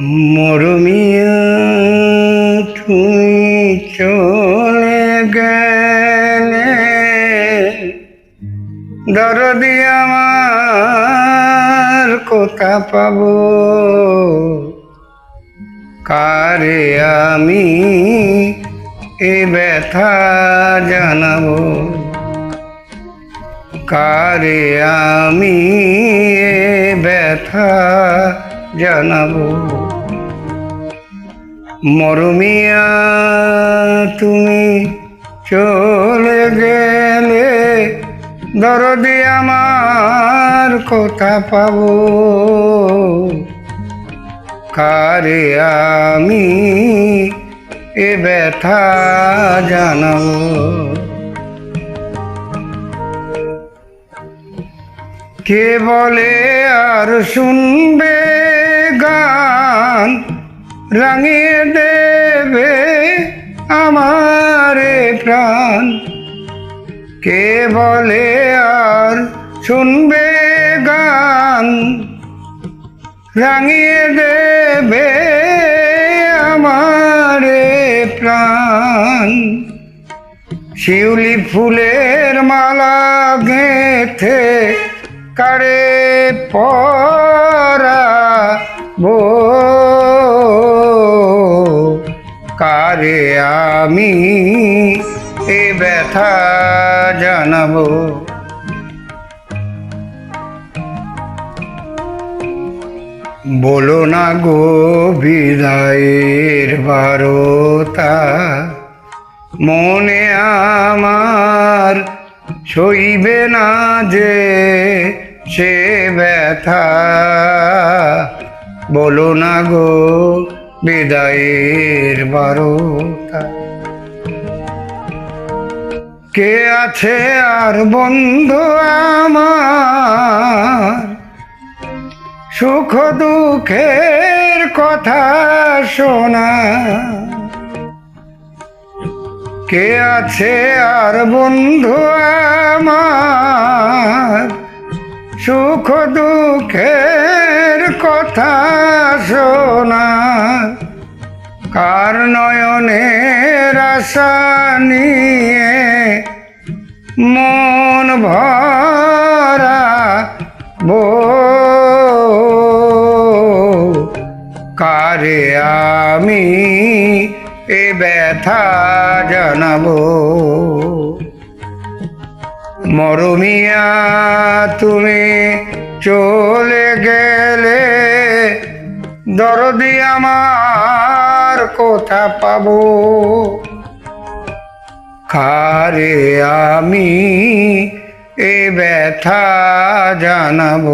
মরমিয়া তুমি চলে গেলে। দরদি আমার কোথা পাবো? কারে আমি এ ব্যথা জানাব? কারে আমি এ ব্যথা জানাব? মরমিয়া, তুমি চলে গেলে দরদি আমার কথা পাব। কারে আমি এ ব্যথা জানাব? কে বলে আর শুনবে গান? রাঙিয়ে দেবে আমারে প্রাণ। কে বলে আর শুনবে গান? রাঙিয়ে দেবে আমারে প্রাণ। শিউলি ফুলের মালা গেথে কারে পরা বো কারে আমি এ ব্যথা জানাব। বলো না গো বিদায়ের বারতা, মনে আমার সইবে না যে সে ব্যথা। বলো না গো বিদায়ের বারতা কে আছে আর বন্ধু আমার? সুখ দুঃখের কথা শোনা। কে আছে আর বন্ধু আমার? সুখ দুঃখের কথা শোনা। নয়নের আশা নিয়ে মন ভরা বো কারে আমি এ ব্যথা জানাব? মরমিয়া, তুমি চলে গেলে দরদি আমার কোথা পাবো। কারে আমি এ ব্যথা জানাব?